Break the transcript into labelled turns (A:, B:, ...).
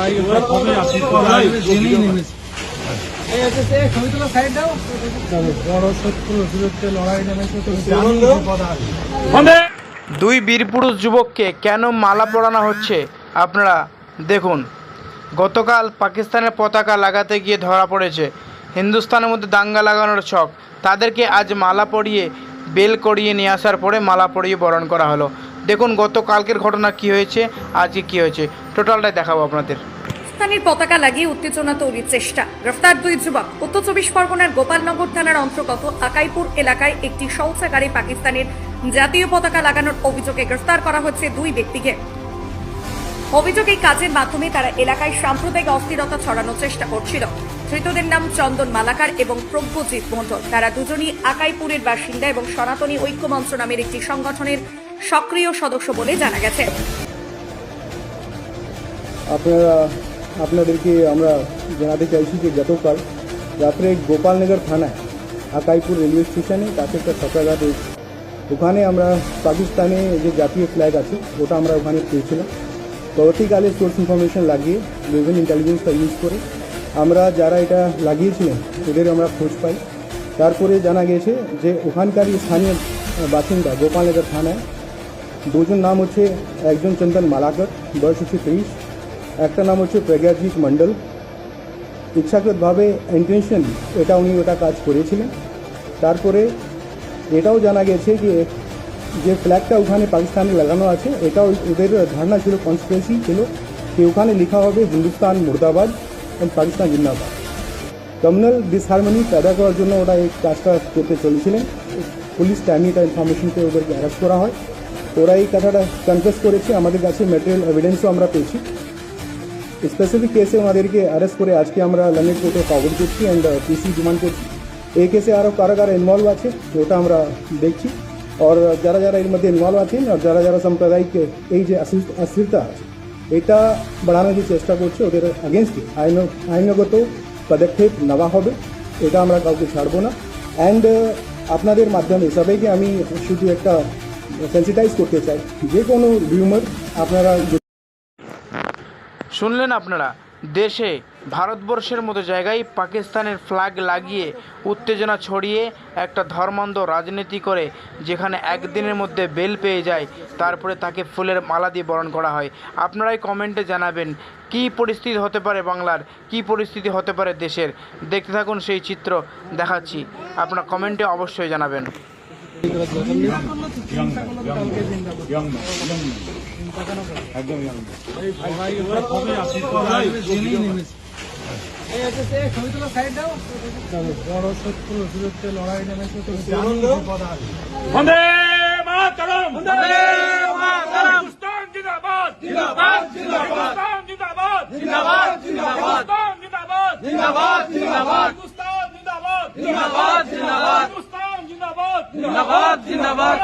A: ভাই কবে আসবে জেনেই নেমেছে জানি বিপদ আসবে
B: দুই বীরপুরুষ যুবককে কেন মালা পরানো হচ্ছে? আপনারা দেখুন। গতকাল পাকিস্তানের পতাকা লাগাতে গিয়ে ধরা পড়েছে। হিন্দুস্তানের মধ্যে দাঙ্গা লাগানোর ছক। তাদেরকে আজ মালা পরিয়ে বেল করিয়ে নিয়ে আসার পরে মালা পরিয়ে বরণ করা হলো। দেখুন গতকালকের ঘটনা কি হয়েছে আজকে কি হয়েছে? টোটালটাই দেখাবো আপনাদের।
C: পাকিস্তানের পতাকা লাগিয়ে উত্তেজনা তৈরির চেষ্টা। গ্রেফতার দুই যুবক। উত্তর চব্বিশ পরগনার গোপালনগর থানার অন্তর্গত আকাইপুর এলাকায় একটি শৌচাগারে পাকিস্তানের জাতীয় পতাকা লাগানোর অভিযোগে গ্রেফতার করা হচ্ছে দুই ব্যক্তিকে। অভিযোগ এই কাজের মাধ্যমে তারা এলাকায় সাম্প্রদায়িক অস্থিরতা ছড়ানোর চেষ্টা করছিল। ধৃতদের নাম চন্দন মালাকার এবং প্রজ্ঞজিৎ মণ্ডল। তারা দুজনই আকাইপুরের বাসিন্দা এবং সনাতনী ঐক্যমঞ্চ নামের একটি সংগঠনের সক্রিয় সদস্য বলে জানা গেছে।
D: আপনারা আপনাদেরকে আমরা জানাতে চাইছি যে গতকাল রাত্রে গোপালনগর থানায় আকাইপুর রেলওয়ে স্টেশনে কাছে একটা রয়েছে ওখানে আমরা পাকিস্তানে যে জাতীয় ফ্ল্যাগ আছে, ওটা আমরা ওখানে পেয়েছিলাম। পরবর্তীকালে সোর্স ইনফরমেশন লাগিয়ে বিভিন্ন ইন্টেলিজেন্সটা ইউজ করে আমরা যারা এটা লাগিয়েছিলেন, ওদের আমরা খোঁজ পাই। তারপরে জানা গেছে যে ওখানকারই স্থানীয় বাসিন্দা গোপালনগর থানায়, দুজন নাম হচ্ছে একজন চন্দন মালাকর, বয়স হচ্ছে তেইশ। একটা নাম হচ্ছে প্রজ্ঞাজিৎ মণ্ডল। ইচ্ছাকৃতভাবে ইন্টেনশন এটা উনি ওটা কাজ করেছিলেন। তারপরে এটাও জানা গেছে যে যে ফ্ল্যাগটা ওখানে পাকিস্তানে লাগানো আছে, এটাও ওদের ধারণা ছিল কনসপিরেসি ছিল যে ওখানে লেখা হবে হিন্দুস্তান মুর্দাবাদ অ্যান্ড পাকিস্তান জিন্দাবাদ। কমিউনাল ডিসহারমনি पैदा করার জন্য ওরা এই কাজটা করতে চলেছিলেন। পুলিশ টাইমে এটা ইনফরমেশন পেয়ে ওদেরকে অ্যারেস্ট করা হয়। ওরা এই কথাটা কনফেস করেছে। আমাদের কাছে ম্যাটেরিয়াল এভিডেন্সও আমরা পেয়েছি। স্পেসিফিক কেসে ওনাদেরকে অ্যারেস্ট করে আজকে আমরা লন্ডন কোর্টে ফরওয়ার্ড করছি অ্যান্ড পিসি ডিমান্ড করছি এই কেসে আরও কারা কারা ইনভলভ আছে, ওটা আমরা দেখছি। আর যারা যারা এর মধ্যে ইনভলভ আছেন আর যারা যারা সাম্প্রদায়িক এই যে অস্থিরতা আছে, এটা বাড়ানোর যে চেষ্টা করছে ওদের আগেনস্টে আইন, আইনগত পদক্ষেপ নেওয়া হবে, এটা আমরা কাউকে ছাড়বো না। অ্যান্ড আপনাদের মাধ্যমে সবাইকে আমি শুধু একটা সেন্সিটাইজ করতে চাই, যে কোনো রিউমার আপনারা
B: শুনলেন আপনারা? দেশে ভারতবর্ষের মতো জায়গায় পাকিস্তানের ফ্ল্যাগ লাগিয়ে উত্তেজনা ছড়িয়ে একটা ধর্মান্ধ রাজনীতি করে, যেখানে একদিনের মধ্যে বেল পেয়ে যায়, তারপরে তাকে ফুলের মালা দিয়ে বরণ করা হয়। আপনারাই কমেন্টে জানাবেন, কী পরিস্থিতি হতে পারে বাংলার, কী পরিস্থিতি হতে পারে দেশের? দেখতে থাকুন সেই চিত্র, দেখাচ্ছি। আপনারা কমেন্টে অবশ্যই জানাবেন।
A: ভাই ওটা কবে আপনি কবে আসবে জেনেই নেমেছে তবে বড় শত্রুর বিরুদ্ধে লড়াই নেমেছে তো জানি বিপদ আসবে
E: জিন্দাবাদ জিন্দাবাদ।